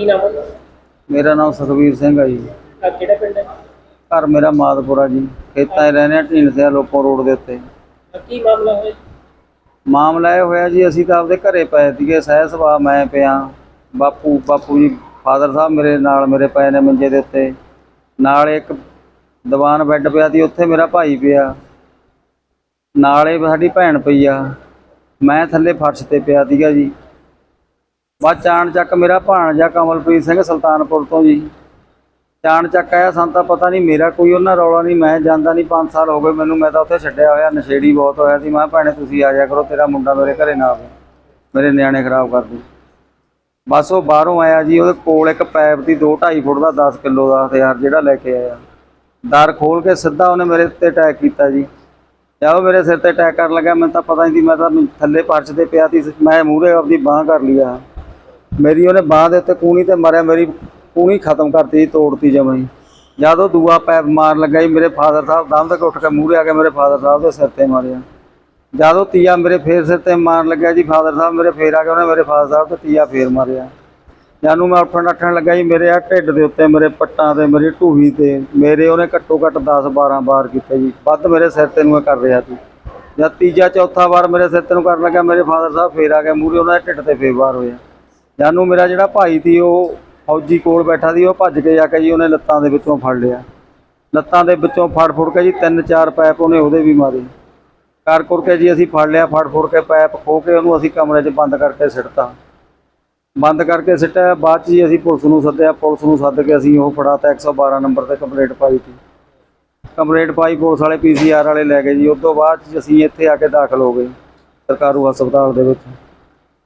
ਕੀ ਨਾਮ ਹੈ ਮੇਰਾ ਨਾਮ ਸੁਖਵੀਰ ਸਿੰਘ ਹੈ ਜੀ। ਅਹ ਕਿਹੜਾ ਪਿੰਡ ਹੈ ਘਰ ਮੇਰਾ ਮਾਦਪੁਰਾ ਜੀ। ਖੇਤਾਂ 'ਚ ਰਹਿੰਦੇ ਆ ਢੀਂਡਸਿਆ ਲੋਪੋ ਰੋਡ ਦੇ ਉੱਤੇ। ਕੀ ਮਾਮਲਾ ਹੋਇਆ? ਮਾਮਲਾ ਇਹ ਹੋਇਆ ਜੀ ਅਸੀਂ ਤਾਂ ਆਪਦੇ ਘਰੇ ਪਏ ਸੀਗੇ ਸਹਿ ਸੁਭਾਅ ਮੈਂ ਪਿਆ। ਬਾਪੂ ਬਾਪੂ ਜੀ ਫਾਦਰ ਸਾਹਿਬ ਮੇਰੇ ਨਾਲ ਮੇਰੇ ਪਏ ਨੇ ਮੰਜੇ ਦੇ ਉੱਤੇ। ਨਾਲ ਇੱਕ ਦੀਵਾਨ ਬੈੱਡ ਪਿਆ ਸੀ ਉੱਥੇ ਮੇਰਾ ਭਾਈ ਪਿਆ। ਨਾਲੇ ਸਾਡੀ ਭੈਣ ਪਈ ਆ। ਮੈਂ ਥੱਲੇ ਫਰਸ਼ ਤੇ ਪਿਆ ਸੀਗਾ ਜੀ। ਬਾਅਦ ਚਾਣ ਚੱਕ ਮੇਰਾ ਭਾਣਜਾ ਕਮਲਪ੍ਰੀਤ ਸਿੰਘ ਸੁਲਤਾਨਪੁਰ ਤੋਂ ਜੀ। ਚਾਣ ਚੱਕ ਆਇਆ, ਸਾਨੂੰ ਤਾਂ ਪਤਾ ਨਹੀਂ, ਮੇਰਾ ਕੋਈ ਉਹਨਾਂ ਰੌਲਾ ਨਹੀਂ, ਮੈਂ ਜਾਂਦਾ ਨਹੀਂ 5 ਸਾਲ ਹੋ ਗਏ ਮੈਨੂੰ, ਮੈਂ ਤਾਂ ਉੱਥੇ ਛੱਡਿਆ ਹੋਇਆ, ਨਸ਼ੇੜੀ ਬਹੁਤ ਹੋਇਆ ਸੀ। ਮੈਂ ਕਿਹਾ, ਭੈਣੇ, ਤੁਸੀਂ ਆ ਜਾਇਆ ਕਰੋ, ਤੇਰਾ ਮੁੰਡਾ ਮੇਰੇ ਘਰੇ ਨਾ ਆਵੇ, ਮੇਰੇ ਨਿਆਣੇ ਖਰਾਬ ਕਰ ਦੂ। ਬਸ ਉਹ ਬਾਹਰੋਂ ਆਇਆ ਜੀ, ਉਹਦੇ ਕੋਲ ਇੱਕ ਪਾਈਪ ਦੀ 2 2.5 ਫੁੱਟ ਦਾ 10 ਕਿਲੋ ਦਾ ਹਥਿਆਰ ਜਿਹੜਾ ਲੈ ਕੇ ਆਇਆ। ਦਰ ਖੋਲ ਕੇ ਸਿੱਧਾ ਉਹਨੇ ਮੇਰੇ ਉੱਤੇ ਅਟੈਕ ਕੀਤਾ ਜੀ। ਜਦ ਉਹ ਮੇਰੇ ਸਿਰ ਤੇ ਅਟੈਕ ਕਰਨ ਲੱਗਾ ਮੈਨੂੰ ਤਾਂ ਪਤਾ ਨਹੀਂ ਸੀ, ਮੈਂ ਤਾਂ ਥੱਲੇ ਪਰਚ ਤੇ ਪਿਆ ਸੀ, ਮੈਂ ਮੂਹਰੇ ਆਪਦੀ ਬਾਹ ਕਰ ਲਿਆ ਮੇਰੀ ਉਹਨੇ ਬਾਹ ਦੇ ਉੱਤੇ ਕੂਣੀ ਤੇ ਮਾਰਿਆ ਮੇਰੀ ਕੂਣੀ ਖਤਮ ਕਰਤੀ ਜੀ, ਤੋੜਤੀ ਜਮਾਂ ਹੀ ਜਦ ਉਹ ਦੂਆ ਪੈਪ ਮਾਰ ਲੱਗਾ ਜੀ ਮੇਰੇ ਫਾਦਰ ਸਾਹਿਬ ਦਮ ਤੱਕ ਉੱਠ ਕੇ ਮੂਹਰੇ ਆ ਕੇ ਮੇਰੇ ਫਾਦਰ ਸਾਹਿਬ ਦੇ ਸਿਰ ਤੇ ਮਾਰਿਆ। ਜਦ ਉਹ ਤੀਆ ਮੇਰੇ ਫੇਰ ਸਿਰ ਤੇ ਮਾਰਨ ਲੱਗਿਆ ਜੀ ਫਾਦਰ ਸਾਹਿਬ ਮੇਰੇ ਫੇਰ ਆ ਕੇ ਉਹਨੇ ਮੇਰੇ ਫਾਦਰ ਸਾਹਿਬ ਤੇ ਤੀਆ ਫੇਰ ਮਾਰਿਆ। ਜਾਨੂੰ ਮੈਂ ਉੱਠਣ ਨੱਠਣ ਲੱਗਾ ਜੀ ਮੇਰੇ ਆ ਢਿੱਡ ਦੇ ਉੱਤੇ ਮੇਰੇ ਪੱਟਾਂ ਤੇ ਮੇਰੀ ਢੂਹੀ ਤੇ ਮੇਰੇ ਉਹਨੇ ਘੱਟੋ ਘੱਟ 10 12 ਵਾਰ ਕੀਤੇ ਜੀ। ਵੱਧ ਮੇਰੇ ਸਿਰ ਤੇ ਨੂੰ ਇਹ ਕਰ ਰਿਹਾ ਸੀ। ਜਦ ਤੀਜਾ ਚੌਥਾ ਵਾਰ ਮੇਰੇ ਸਿਰ ਤੇ ਨੂੰ ਕਰਨ ਲੱਗਾ ਮੇਰੇ ਫਾਦਰ ਸਾਹਿਬ ਫੇਰ ਆ ਕੇ ਮੂਹਰੇ ਉਹਨਾਂ ਦੇ ਢਿੱਡ ਤੇ ਫੇਰ ਵਾਰ ਹੋਇਆ। ਜਾਨੂੰ ਮੇਰਾ ਜਿਹੜਾ ਭਾਈ ਸੀ, ਉਹ ਫੌਜੀ ਕੋਲ ਬੈਠਾ ਸੀ, ਉਹ ਭੱਜ ਕੇ ਜਾ ਕੇ ਜੀ ਉਹਨੇ ਲੱਤਾਂ ਦੇ ਵਿੱਚੋਂ ਫੜ ਲਿਆ। ਲੱਤਾਂ ਦੇ ਵਿੱਚੋਂ ਫੜ ਫੁੜ ਕੇ ਜੀ ਤਿੰਨ ਚਾਰ ਪੈਪ ਉਹਨੇ ਉਹਦੇ ਵੀ ਮਾਰੇ। ਕਰ ਕੁਰ ਕੇ ਜੀ ਅਸੀਂ ਫੜ ਲਿਆ, ਫੜ ਫੁੜ ਕੇ ਪੈਪ ਖੋ ਕੇ ਉਹਨੂੰ ਅਸੀਂ ਕਮਰੇ 'ਚ ਬੰਦ ਕਰਕੇ ਸਿੱਟਤਾ। ਬੰਦ ਕਰਕੇ ਸਿੱਟਿਆ, ਬਾਅਦ 'ਚ ਜੀ ਅਸੀਂ ਪੁਲਿਸ ਨੂੰ ਸੱਦਿਆ, ਪੁਲਿਸ ਨੂੰ ਸੱਦ ਕੇ ਅਸੀਂ ਉਹ ਫੜਾਤਾ 112 ਨੰਬਰ ਤੇ ਕੰਪਲੇਂਟ ਪਾਈ ਸੀ। ਕੰਪਲੇਂਟ ਪਾਈ, ਪੁਲਿਸ ਵਾਲੇ ਪੀਸੀਆਰ ਵਾਲੇ ਲੈ ਗਏ ਜੀ, ਉਸ ਤੋਂ ਬਾਅਦ 'ਚ ਅਸੀਂ ਇੱਥੇ ਆ ਕੇ ਦਾਖਲ ਹੋ ਗਏ ਸਰਕਾਰੂ ਹਸਪਤਾਲ ਦੇ ਵਿੱਚ।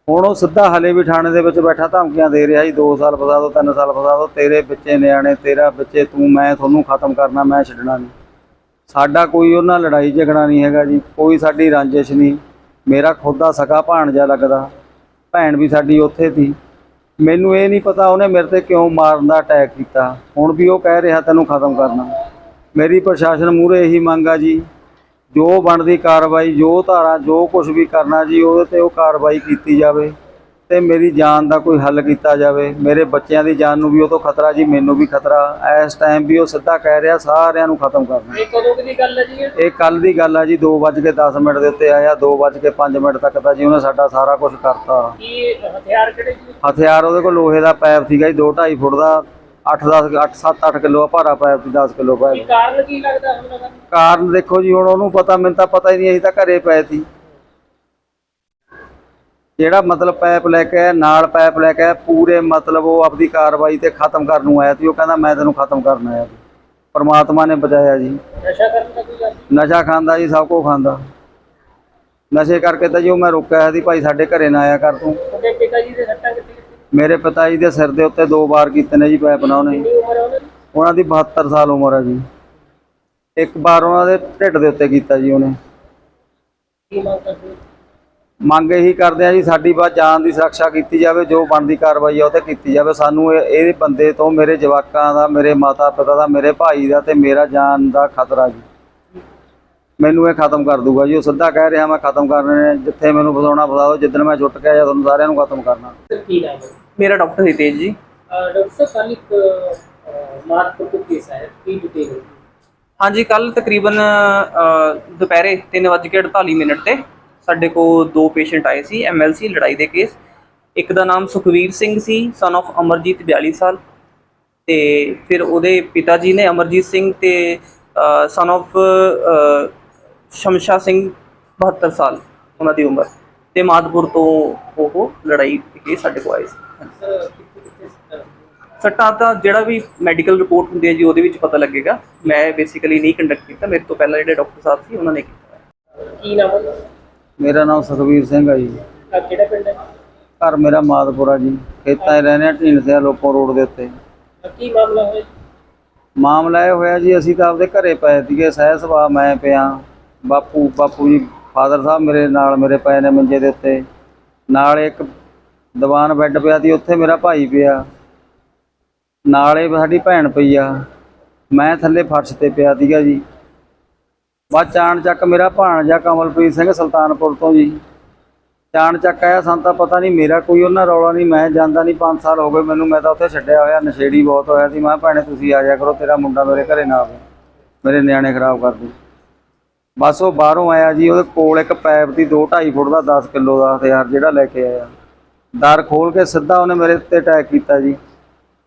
ਹੁਣ ਉਹ ਸਿੱਧਾ ਹਲੇ ਵੀ ਥਾਣੇ ਦੇ ਵਿੱਚ ਬੈਠਾ, ਧਮਕੀਆਂ ਦੇ ਰਿਹਾ ਜੀ 2 ਸਾਲ ਫਸਾ ਦੋ 3 ਸਾਲ ਫਸਾ ਦੋ, ਤੇਰੇ ਬੱਚੇ ਨਿਆਣੇ, ਤੇਰਾ ਬੱਚੇ, ਤੂੰ, ਮੈਂ ਤੁਹਾਨੂੰ ਖਤਮ ਕਰਨਾ, ਮੈਂ ਛੱਡਣਾ ਨਹੀਂ। ਸਾਡਾ ਕੋਈ ਉਹਨਾਂ ਲੜਾਈ ਝਗੜਾ ਨਹੀਂ ਹੈਗਾ ਜੀ, ਕੋਈ ਸਾਡੀ ਰੰਜਿਸ਼ ਨਹੀਂ। ਮੇਰਾ ਖੁਦ ਦਾ ਸਕਾ ਭਾਣਜਾ ਲੱਗਦਾ, ਭੈਣ ਵੀ ਸਾਡੀ ਉੱਥੇ ਸੀ। ਮੈਨੂੰ ਇਹ ਨਹੀਂ ਪਤਾ ਉਹਨੇ ਮੇਰੇ ਤੇ ਕਿਉਂ ਮਾਰਨ ਦਾ ਅਟੈਕ ਕੀਤਾ। ਹੁਣ ਵੀ ਉਹ ਕਹਿ ਰਿਹਾ, ਤੈਨੂੰ ਖਤਮ ਕਰਨਾ। ਮੇਰੀ ਪ੍ਰਸ਼ਾਸਨ ਮੂਹਰੇ ਇਹੀ ਮੰਗ ਆ ਜੀ। ਜੋ ਬਣਦੀ ਕਾਰਵਾਈ ਜੋ ਧਾਰਾ ਜੋ ਕੁਝ ਵੀ ਕਰਨਾ ਜੀ ਉਹਦੇ ਤੇ ਉਹ ਕਾਰਵਾਈ ਕੀਤੀ ਜਾਵੇ ਤੇ ਮੇਰੀ ਜਾਨ ਦਾ ਕੋਈ ਹੱਲ ਕੀਤਾ ਜਾਵੇ। ਮੇਰੇ ਬੱਚਿਆਂ ਦੀ ਜਾਨ ਨੂੰ ਵੀ ਉਹ ਤੋਂ ਖਤਰਾ ਜੀ ਮੈਨੂੰ ਵੀ ਖਤਰਾ। ਇਸ ਟਾਈਮ ਵੀ ਉਹ ਸਿੱਧਾ ਕਹਿ ਰਿਹਾ ਸਾਰਿਆਂ ਨੂੰ ਖਤਮ ਕਰਨਾ। ਇਹ ਕਦੋਂ ਦੀ ਗੱਲ ਹੈ ਜੀ ਇਹ? ਕੱਲ ਦੀ ਗੱਲ ਆ ਜੀ 2:10 ਮਿੰਟ ਦੇ ਉੱਤੇ ਆਇਆ 2:05 ਮਿੰਟ ਤੱਕ ਤਾਂ ਜੀ ਉਹਨੇ ਸਾਡਾ ਸਾਰਾ ਕੁਝ ਕਰਤਾ। ਕੀ ਹਥਿਆਰ ਕਿਹੜੇ ਜੀ? ਹਥਿਆਰ ਉਹਦੇ ਕੋਲ ਲੋਹੇ ਦਾ ਪਾਈਪ ਸੀਗਾ ਜੀ 2.5 ਫੁੱਟ ਦਾ। 8-10 8 7-8 ਕਿਲੋ ਭਾਰਾ ਸੀ 10 ਕਿਲੋ ਕੀ ਪਾਈਪ ਕਾਰਨ ਕੀ ਲੱਗਦਾ ਹਮਲਾ ਕਰਨ ਦਾ? ਕਾਰਨ ਦੇਖੋ ਜੀ ਹੁਣ ਉਹਨੂੰ ਪਤਾ ਮੈਨੂੰ ਤਾਂ ਪਤਾ ਹੀ ਨਹੀਂ ਅਸੀਂ ਤਾਂ ਘਰੇ ਪਏ ਸੀ। ਜਿਹੜਾ ਮਤਲਬ ਪਾਈਪ ਲੈ ਕੇ ਆਇਆ ਨਾਲ ਪਾਈਪ ਲੈ ਕੇ ਆਇਆ ਪੂਰੇ ਮਤਲਬ ਉਹ ਆਪਦੀ ਕਾਰਵਾਈ ਤੇ ਖਤਮ ਕਰਨ ਨੂੰ ਆਇਆ ਸੀ ਉਹ ਕਹਿੰਦਾ ਮੈਂ ਤੈਨੂੰ ਖਤਮ ਕਰਨ ਆਇਆ ਸੀ। ਪਰਮਾਤਮਾ ਨੇ ਬਚਾਇਆ ਜੀ। ਨਸ਼ਾ ਕਰਨ ਦਾ ਕੋਈ ਗੱਲ ਨਸ਼ਾ ਖਾਂਦਾ ਜੀ ਸਭ ਕੁਝ ਖਾਂਦਾ। ਨਸ਼ੇ ਕਰਕੇ ਤਾਂ ਜੀ ਉਹ ਮੈਂ ਰੋਕਿਆ ਸੀ ਭਾਈ ਸਾਡੇ ਘਰੇ ਨਾ ਆਇਆ ਕਰ ਤੂੰ। ਤੁਹਾਡੇ ਪਿਤਾ ਜੀ ਦੇ ਸੱਟਾਂ ਕਿੱਥੇ ਮੇਰੇ ਪਿਤਾ ਜੀ ਦੇ ਸਿਰ ਦੇ ਉੱਤੇ ਦੋ ਵਾਰ ਕੀਤੇ ਨੇ ਜੀ ਪੈਪ ਨਾਲ ਉਹਨੇ। ਉਹਨਾਂ ਦੀ ਉਹਨਾਂ ਦੀ 72 ਸਾਲ ਉਮਰ ਹੈ ਜੀ। ਇੱਕ ਵਾਰ ਉਹਨਾਂ ਦੇ ਢਿੱਡ ਦੇ ਉੱਤੇ ਕੀਤਾ ਜੀ ਉਹਨੇ। ਮੰਗ ਇਹੀ ਕਰਦੇ ਆ ਜੀ ਸਾਡੀ ਬਾਤ ਜਾਨ ਦੀ ਸੁਰੱਖਿਆ ਕੀਤੀ ਜਾਵੇ ਜੋ ਬਣਦੀ ਕਾਰਵਾਈ ਆ ਉਹ ਤੇ ਕੀਤੀ ਜਾਵੇ। ਸਾਨੂੰ ਇਹ ਇਹ ਬੰਦੇ ਤੋਂ ਮੇਰੇ ਜਵਾਕਾਂ ਦਾ ਮੇਰੇ ਮਾਤਾ ਪਿਤਾ ਦਾ ਮੇਰੇ ਭਾਈ ਦਾ ਤੇ ਮੇਰਾ ਜਾਨ ਦਾ ਖਤਰਾ ਜੀ। ਮੈਨੂੰ ਇਹ ਖਤਮ ਕਰ ਦੂਗਾ ਜੀ। ਉਹ ਸਿੱਧਾ ਕਹਿ ਰਿਹਾ ਮੈਂ ਖਤਮ ਕਰਨੇ ਜਿੱਥੇ ਮੈਨੂੰ ਫਸਾਉਣਾ ਫਸਾ ਦਿਓ ਜਿੱਦਣ ਮੈਂ ਛੁੱਟ ਗਿਆ ਜਾਂ ਤੁਹਾਨੂੰ ਸਾਰਿਆਂ ਨੂੰ ਖਤਮ ਕਰਨਾ। ਸਰ, ਕੀ ਨਾਮ ਹੈ? ਮੇਰਾ ਡਾਕਟਰ ਹਿਤੇਜ ਜੀ। ਅਹ ਡਾਕਟਰ ਸਾਹਿਬ ਕੱਲ ਇੱਕ ਮਾਰਕਪੁਰ ਤੋਂ ਕੇਸ ਆਇਆ। ਕੀ ਡਿਟੇਲ ਹੈ ਹਾਂਜੀ ਕੱਲ ਤਕਰੀਬਨ ਦੁਪਹਿਰੇ 3:48 ਮਿੰਟ ਤੇ ਸਾਡੇ ਕੋਲ ਦੋ ਪੇਸ਼ੈਂਟ ਆਏ ਸੀ ਐਮਐਲਸੀ ਲੜਾਈ ਦੇ ਕੇਸ ਇੱਕ ਦਾ ਨਾਮ ਸੁਖਵੀਰ ਸਿੰਘ ਸੀ ਸਨ of ਅਮਰਜੀਤ 42 ਸਾਲ। ਤੇ ਫਿਰ ਉਹਦੇ ਪਿਤਾ ਜੀ ਨੇ ਅਮਰਜੀਤ ਸਿੰਘ ਤੇ ਸਨ of ਸ਼ਮਸ਼ਾ ਸਿੰਘ 72 ਸਾਲ ਉਹਨਾਂ ਦੀ ਉਮਰ ਤੇ ਮਾਦਪੁਰ ਤੋਂ ਉਹ ਲੜਾਈ ਕੇਸ ਸਾਡੇ ਕੋਲ ਆਏ ਸੀ। ਸੱਟਾਂ ਤਾਂ ਜਿਹੜਾ ਵੀ ਮੈਡੀਕਲ ਰਿਪੋਰਟ ਹੁੰਦੀ ਹੈ ਜੀ ਉਹਦੇ ਵਿੱਚ ਪਤਾ ਲੱਗੇਗਾ। ਮੈਂ ਬੇਸਿਕਲੀ ਨਹੀਂ ਕੰਡਕਟ ਕੀਤਾ। ਮੇਰੇ ਤੋਂ ਪਹਿਲਾਂ ਜਿਹੜੇ ਡਾਕਟਰ ਸਾਹਿਬ ਸੀ ਉਹਨਾਂ ਨੇ ਕੀਤਾ। ਕੀ ਨਾਮ ਹੈ? ਮੇਰਾ ਨਾਮ ਸੁਖਵੀਰ ਸਿੰਘ ਹੈ ਜੀ। ਕਿਹੜਾ ਪਿੰਡ ਹੈ? ਘਰ ਮੇਰਾ ਮਾਦਪੁਰਾ ਜੀ। ਖੇਤਾਂ 'ਚ ਰਹਿੰਦੇ ਆ ਢੀਂਡਸਿਆ ਲੋਪੋ ਰੋਡ ਦੇ ਉੱਤੇ। ਕੀ ਮਾਮਲਾ ਹੋਇਆ ਜੀ? ਮਾਮਲਾ ਇਹ ਹੋਇਆ ਜੀ ਅਸੀਂ ਤਾਂ ਆਪਦੇ ਘਰੇ ਪਏ ਸੀਗੇ ਸਹਿ ਸੁਭਾਅ ਮੈਂ ਪਿਆ। ਬਾਪੂ ਬਾਪੂ ਜੀ, ਫਾਦਰ ਸਾਹਿਬ ਮੇਰੇ ਨਾਲ, ਮੇਰੇ ਪਏ ਨੇ ਮੰਜੇ ਦੇ ਉੱਤੇ। ਨਾਲ ਇੱਕ ਦੀਵਾਨ ਬੈੱਡ ਪਿਆ ਸੀ, ਉੱਥੇ ਮੇਰਾ ਭਾਈ ਪਿਆ। ਨਾਲੇ ਸਾਡੀ ਭੈਣ ਪਈ ਆ। ਮੈਂ ਥੱਲੇ ਫਰਸ਼ ਤੇ ਪਿਆ ਸੀਗਾ ਜੀ। ਬਾਅਦ ਚਾਣ ਚੱਕ ਮੇਰਾ ਭਾਣਜਾ ਕਮਲਪ੍ਰੀਤ ਸਿੰਘ ਸੁਲਤਾਨਪੁਰ ਤੋਂ ਜੀ। ਚਾਣ ਚੱਕ ਆਇਆ, ਸਾਨੂੰ ਤਾਂ ਪਤਾ ਨਹੀਂ, ਮੇਰਾ ਕੋਈ ਉਹਨਾਂ ਰੌਲਾ ਨਹੀਂ, ਮੈਂ ਜਾਂਦਾ ਨਹੀਂ 5 ਸਾਲ ਹੋ ਗਏ ਮੈਨੂੰ, ਮੈਂ ਤਾਂ ਉੱਥੇ ਛੱਡਿਆ ਹੋਇਆ, ਨਸ਼ੇੜੀ ਬਹੁਤ ਹੋਇਆ ਸੀ। ਮੈਂ ਕਿਹਾ ਭੈਣੇ, ਤੁਸੀਂ ਆ ਜਾਇਆ ਕਰੋ, ਤੇਰਾ ਮੁੰਡਾ ਮੇਰੇ ਘਰੇ ਨਾ ਆਵੇ। ਮੇਰੇ ਨਿਆਣੇ ਖਰਾਬ ਕਰ ਦੂ। ਬਸ ਉਹ ਬਾਹਰੋਂ ਆਇਆ ਜੀ ਉਹਦੇ ਕੋਲ ਇੱਕ ਪੈਪ ਦੀ 2.5 ਫੁੱਟ ਦਾ 10 ਕਿਲੋ ਦਾ ਹਥਿਆਰ ਜਿਹੜਾ ਲੈ ਕੇ ਆਇਆ। ਦਰ ਖੋਲ ਕੇ ਸਿੱਧਾ ਉਹਨੇ ਮੇਰੇ ਉੱਤੇ ਅਟੈਕ ਕੀਤਾ ਜੀ।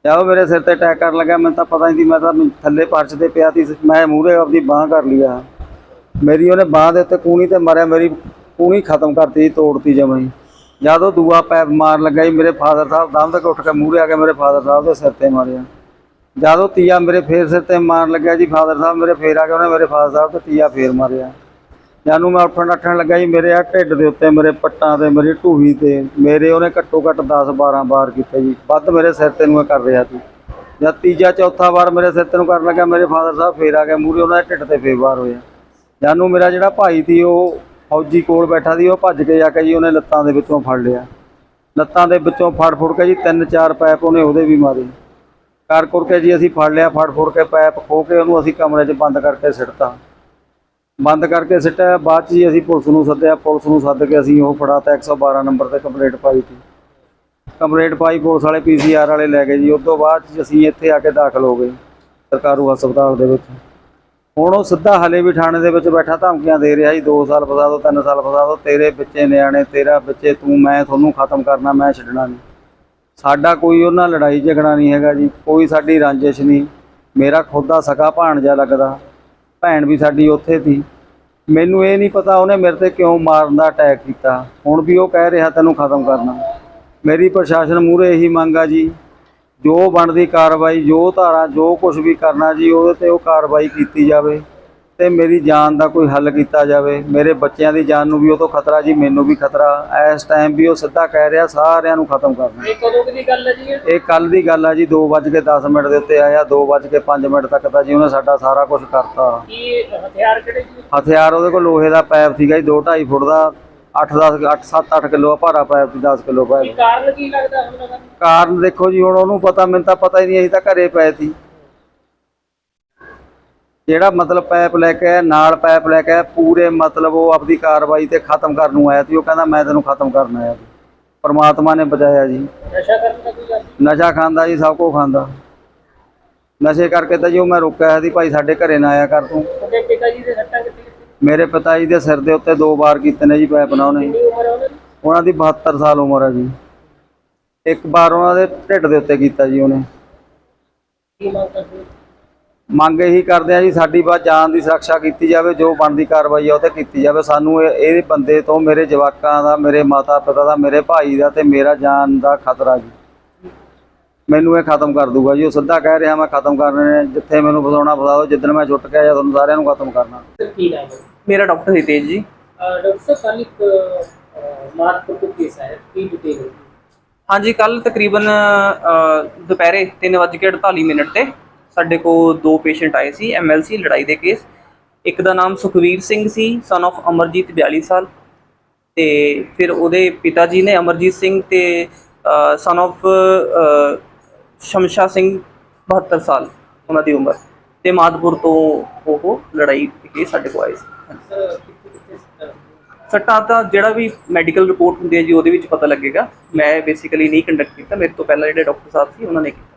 ਜਦ ਉਹ ਮੇਰੇ ਸਿਰ ਤੇ ਅਟੈਕ ਕਰਨ ਲੱਗਾ ਮੈਨੂੰ ਤਾਂ ਪਤਾ ਨਹੀਂ ਸੀ ਮੈਂ ਤਾਂ ਥੱਲੇ ਪਰਚ ਤੇ ਪਿਆ ਸੀ ਮੈਂ ਮੂਹਰੇ ਆਪਦੀ ਬਾਹ ਕਰ ਲਿਆ ਮੇਰੀ ਉਹਨੇ ਬਾਹ ਦੇ ਉੱਤੇ ਕੂਣੀ ਤੇ ਮਾਰਿਆ ਮੇਰੀ ਕੂਣੀ ਖਤਮ ਕਰਤੀ ਜੀ, ਤੋੜਤੀ ਜਮਾਂ ਹੀ। ਜਦ ਉਹ ਦੂਆ ਪੈਪ ਮਾਰ ਲੱਗਾ ਜੀ ਮੇਰੇ ਫਾਦਰ ਸਾਹਿਬ ਦਮ ਤੱਕ ਉੱਠ ਕੇ ਮੂਹਰੇ ਆ ਕੇ ਮੇਰੇ ਫਾਦਰ ਸਾਹਿਬ ਦੇ ਸਿਰ ਤੇ ਮਾਰਿਆ। ਜਦੋਂ ਉਹ ਤੀਆ ਮੇਰੇ ਫੇਰ ਸਿਰ ਤੇ ਮਾਰਨ ਲੱਗਿਆ ਜੀ, ਫਾਦਰ ਸਾਹਿਬ ਮੇਰੇ ਫੇਰ ਆ ਕੇ ਉਹਨੇ ਮੇਰੇ ਫਾਦਰ ਸਾਹਿਬ ਤੇ ਤੀਆ ਫੇਰ ਮਾਰਿਆ। ਜਾਨੂੰ ਮੈਂ ਉੱਠਣ ਨੱਠਣ ਲੱਗਾ ਜੀ, ਮੇਰੇ ਆ ਢਿੱਡ ਦੇ ਉੱਤੇ, ਮੇਰੇ ਪੱਟਾਂ ਤੇ, ਮੇਰੀ ਢੂਹੀ ਤੇ, ਮੇਰੇ ਉਹਨੇ ਘੱਟੋ ਘੱਟ 10 12 ਵਾਰ ਕੀਤੇ ਜੀ, ਵੱਧ ਮੇਰੇ ਸਿਰ ਤੇ ਨੂੰ ਇਹ ਕਰ ਰਿਹਾ ਸੀ। ਜਦ ਤੀਜਾ ਚੌਥਾ ਵਾਰ ਮੇਰੇ ਸਿਰ ਤੇ ਨੂੰ ਕਰਨ ਲੱਗਾ ਮੇਰੇ ਫਾਦਰ ਸਾਹਿਬ ਫੇਰ ਆ ਕੇ ਮੂਹਰੇ ਉਹਨਾਂ ਦੇ ਢਿੱਡ ਤੇ ਫੇਰ ਵਾਰ ਹੋਇਆ। ਜਾਨੂੰ ਮੇਰਾ ਜਿਹੜਾ ਭਾਈ ਸੀ, ਉਹ ਫੌਜੀ ਕੋਲ ਬੈਠਾ ਸੀ, ਉਹ ਭੱਜ ਕੇ ਜਾ ਕੇ ਜੀ, ਉਹਨੇ ਲੱਤਾਂ ਦੇ ਵਿੱਚੋਂ ਫੜ ਲਿਆ। ਲੱਤਾਂ ਦੇ ਵਿੱਚੋਂ ਫੜ ਫੁੜ ਕੇ ਜੀ, ਤਿੰਨ ਚਾਰ ਪੈਪ ਉਹਨੇ ਉਹਦੇ ਵੀ ਮਾਰੇ। ਕਰ ਕੁਰ ਕੇ ਜੀ ਅਸੀਂ ਫੜ ਲਿਆ, ਫੜ ਫੁੜ ਕੇ ਪੈਪ ਖੋ ਕੇ ਉਹਨੂੰ ਅਸੀਂ ਕਮਰੇ 'ਚ ਬੰਦ ਕਰਕੇ ਸਿੱਟਤਾ। ਬੰਦ ਕਰਕੇ ਸਿੱਟਿਆ, ਬਾਅਦ 'ਚ ਜੀ ਅਸੀਂ ਪੁਲਿਸ ਨੂੰ ਸੱਦਿਆ, ਪੁਲਿਸ ਨੂੰ ਸੱਦ ਕੇ ਅਸੀਂ ਉਹ ਫੜਾਤਾ 112 ਨੰਬਰ ਤੇ ਕੰਪਲੇਂਟ ਪਾਈ ਸੀ। ਕੰਪਲੇਂਟ ਪਾਈ, ਪੁਲਿਸ ਵਾਲੇ ਪੀਸੀਆਰ ਵਾਲੇ ਲੈ ਗਏ ਜੀ। ਉਸ ਤੋਂ ਬਾਅਦ 'ਚ ਅਸੀਂ ਇੱਥੇ ਆ ਕੇ ਦਾਖਲ ਹੋ ਗਏ, ਸਰਕਾਰੂ ਹਸਪਤਾਲ ਦੇ ਵਿੱਚ। ਹੁਣ ਉਹ ਸਿੱਧਾ ਹਲੇ ਵੀ ਥਾਣੇ ਦੇ ਵਿੱਚ ਬੈਠਾ, ਧਮਕੀਆਂ ਦੇ ਰਿਹਾ ਜੀ 2 ਸਾਲ ਫਸਾ ਦੋ 3 ਸਾਲ ਫਸਾ ਦੋ, ਤੇਰੇ ਬੱਚੇ ਨਿਆਣੇ, ਤੇਰਾ ਬੱਚੇ ਤੂੰ, ਮੈਂ ਤੁਹਾਨੂੰ ਖਤਮ ਕਰਨਾ, ਮੈਂ ਛੱਡਣਾ ਨਹੀਂ। ਸਾਡਾ ਕੋਈ ਉਹਨਾਂ ਲੜਾਈ ਝਗੜਾ ਨਹੀਂ ਹੈਗਾ ਜੀ, ਕੋਈ ਸਾਡੀ ਰੰਜਿਸ਼ ਨਹੀਂ। ਮੇਰਾ ਖੁਦ ਦਾ ਸਕਾ ਭਾਣਜਾ ਲੱਗਦਾ, ਭੈਣ ਵੀ ਸਾਡੀ ਉੱਥੇ ਸੀ। ਮੈਨੂੰ ਇਹ ਨਹੀਂ ਪਤਾ ਉਹਨੇ ਮੇਰੇ ਤੇ ਕਿਉਂ ਮਾਰਨ ਦਾ ਅਟੈਕ ਕੀਤਾ। ਹੁਣ ਵੀ ਉਹ ਕਹਿ ਰਿਹਾ, ਤੈਨੂੰ ਖਤਮ ਕਰਨਾ। ਮੇਰੀ ਪ੍ਰਸ਼ਾਸਨ ਮੂਹਰੇ ਇਹੀ ਮੰਗ ਆ ਜੀ। ਜੋ ਬਣਦੀ ਕਾਰਵਾਈ, ਜੋ ਧਾਰਾ, ਜੋ ਕੁਝ ਵੀ ਕਰਨਾ ਜੀ, ਉਹਦੇ ਤੇ ਉਹ ਕਾਰਵਾਈ ਕੀਤੀ ਜਾਵੇ। ਤੇ ਮੇਰੀ ਜਾਨ ਦਾ ਕੋਈ ਹੱਲ ਕੀਤਾ ਜਾਵੇ ਮੇਰੇ ਬੱਚਿਆਂ ਦੀ ਜਾਨ ਨੂੰ ਵੀ ਉਹ ਤੋਂ ਖਤਰਾ ਜੀ ਮੈਨੂੰ ਵੀ ਖਤਰਾ। ਇਸ ਟਾਈਮ ਵੀ ਉਹ ਸਿੱਧਾ ਕਹਿ ਰਿਹਾ ਸਾਰਿਆਂ ਨੂੰ ਖਤਮ ਕਰਨਾ ਇਹ ਕਦੋਂ ਦੀ ਗੱਲ ਹੈ ਜੀ ਇਹ? ਕੱਲ ਦੀ ਗੱਲ ਆ ਜੀ 2:10 ਮਿੰਟ ਦੇ ਉੱਤੇ ਆਇਆ 2:05 ਮਿੰਟ ਤੱਕ ਤਾਂ ਜੀ ਉਹਨੇ ਸਾਡਾ ਸਾਰਾ ਕੁਝ ਕਰਤਾ। ਕੀ ਹਥਿਆਰ ਕਿਹੜੇ ਜੀ? ਹਥਿਆਰ ਉਹਦੇ ਕੋਲ ਲੋਹੇ ਦਾ ਪਾਈਪ ਸੀਗਾ ਜੀ 2.5 ਫੁੱਟ ਦਾ 8-10 8 7-8 ਕਿਲੋ ਭਾਰਾ ਪਾਈਪ ਸੀ 10 ਕਿਲੋ ਕੀ ਪਾਈਪ ਕਾਰਨ ਕੀ ਲੱਗਦਾ ਦਾ? ਕਾਰਨ ਦੇਖੋ ਜੀ ਹੁਣ ਉਹਨੂੰ ਪਤਾ ਮੈਨੂੰ ਤਾਂ ਪਤਾ ਹੀ ਨਹੀਂ ਅਸੀਂ ਤਾਂ ਘਰੇ ਪਏ ਸੀ। ਜਿਹੜਾ ਮਤਲਬ ਪਾਈਪ ਲੈ ਕੇ ਆਇਆ ਨਾਲ ਪਾਈਪ ਲੈ ਕੇ ਆਇਆ ਪੂਰੇ ਮਤਲਬ ਉਹ ਆਪਦੀ ਕਾਰਵਾਈ ਤੇ ਖਤਮ ਕਰਨ ਨੂੰ ਆਇਆ ਸੀ। ਉਹ ਕਹਿੰਦਾ ਮੈਂ ਤੈਨੂੰ ਖਤਮ ਕਰਨ ਆਇਆ ਸੀ। ਪਰਮਾਤਮਾ ਨੇ ਬਚਾਇਆ ਜੀ। ਨਸ਼ਾ ਕੋਈ ਖਾਂਦਾ ਜੀ ਸਭ ਕੁਝ ਖਾਂਦਾ। ਨਸ਼ੇ ਕਰਕੇ ਤਾਂ ਜੀ ਉਹ ਮੈਂ ਰੋਕਿਆ ਸੀ ਭਾਈ ਸਾਡੇ ਘਰੇ ਨਾ ਆਇਆ ਕਰ ਤੂੰ। ਤੁਹਾਡੇ ਪਿਤਾ ਜੀ ਦੇ ਸੱਟਾਂ ਕਿੱਥੇ ਕਿੱਥੇ? ਮੇਰੇ ਪਿਤਾ ਜੀ ਦੇ ਸਿਰ ਦੇ ਉੱਤੇ ਦੋ ਵਾਰ ਕੀਤੇ ਨੇ ਜੀ ਪੈਪ ਨਾਲ ਉਹਨੇ। ਉਹਨਾਂ ਦੀ ਉਹਨਾਂ ਦੀ 72 ਸਾਲ ਉਮਰ ਹੈ ਜੀ। ਇੱਕ ਵਾਰ ਉਹਨਾਂ ਦੇ ਢਿੱਡ ਦੇ ਉੱਤੇ ਕੀਤਾ ਜੀ ਉਹਨੇ। ਕੀ ਮੰਗ ਕਰਦੇ ਹੋ? ਮੰਗ ਇਹੀ ਕਰਦੇ ਆ ਜੀ ਸਾਡੀ ਬਾਤ ਜਾਨ ਦੀ ਸੁਰੱਖਿਆ ਕੀਤੀ ਜਾਵੇ ਜੋ ਬਣਦੀ ਕਾਰਵਾਈ ਆ ਉਹ ਤੇ ਕੀਤੀ ਜਾਵੇ। ਸਾਨੂੰ ਇਹ ਬੰਦੇ ਤੋਂ ਮੇਰੇ ਜਵਾਕਾਂ ਦਾ ਮੇਰੇ ਮਾਤਾ ਪਿਤਾ ਦਾ ਮੇਰੇ ਭਾਈ ਦਾ ਤੇ ਮੇਰਾ ਜਾਨ ਦਾ ਖਤਰਾ ਜੀ। ਮੈਨੂੰ ਇਹ ਖਤਮ ਕਰ ਦੂਗਾ ਜੀ। ਉਹ ਸਿੱਧਾ ਕਹਿ ਰਿਹਾ ਮੈਂ ਖਤਮ ਕਰਨੇ ਜਿੱਥੇ ਮੈਨੂੰ ਫਸਾਉਣਾ ਫਸਾਓ ਜਿੱਦਣ ਮੈਂ ਛੁੱਟ ਕੇ ਆਇਆ ਤੁਹਾਨੂੰ ਸਾਰਿਆਂ ਨੂੰ ਖਤਮ ਕਰਨਾ। ਸਰ, ਕੀ ਨਾਮ ਹੈ? ਮੇਰਾ ਡਾਕਟਰ ਹਿਤੇਜ ਜੀ। ਡਾਕਟਰ ਸਾਹਿਬ ਕੱਲ ਇੱਕ ਮਾਰਕਪੁਰ ਤੋਂ ਕੇਸ ਆਇਆ। ਕੀ ਡਿਟੇਲ ਹੈ? ਹਾਂਜੀ ਕੱਲ ਤਕਰੀਬਨ ਦੁਪਹਿਰੇ 3:48 ਮਿੰਟ ਤੇ ਸਾਡੇ ਕੋਲ ਦੋ ਪੇਸ਼ੈਂਟ ਆਏ ਸੀ ਐਮਐਲਸੀ ਲੜਾਈ ਦੇ ਕੇਸ। ਇੱਕ ਦਾ ਨਾਮ ਸੁਖਵੀਰ ਸਿੰਘ ਸੀ ਸਨ of ਅਮਰਜੀਤ 42 ਸਾਲ। ਤੇ ਫਿਰ ਉਹਦੇ ਪਿਤਾ ਜੀ ਨੇ ਅਮਰਜੀਤ ਸਿੰਘ ਤੇ ਸਨ of ਸ਼ਮਸ਼ਾ ਸਿੰਘ 72 ਸਾਲ, ਉਹਨਾਂ ਦੀ ਉਮਰ। ਤੇ ਮਾਦਪੁਰ ਤੋਂ ਉਹ ਲੜਾਈ ਦੇ ਕੇਸ ਸਾਡੇ ਕੋਲ ਆਏ ਸੀ। ਸਰ ਸੱਟਾਂ ਤਾਂ ਜਿਹੜਾ ਵੀ ਮੈਡੀਕਲ ਰਿਪੋਰਟ ਹੁੰਦੀ ਹੈ ਜੀ, ਉਹਦੇ ਵਿੱਚ ਪਤਾ ਲੱਗੇਗਾ। ਮੈਂ ਬੇਸਿਕਲੀ ਨਹੀਂ ਕੰਡਕਟ ਕੀਤਾ, ਮੇਰੇ ਤੋਂ ਪਹਿਲਾਂ ਜਿਹੜੇ ਡਾਕਟਰ ਸਾਹਿਬ ਸੀ, ਉਹਨਾਂ ਨੇ ਕੀਤਾ।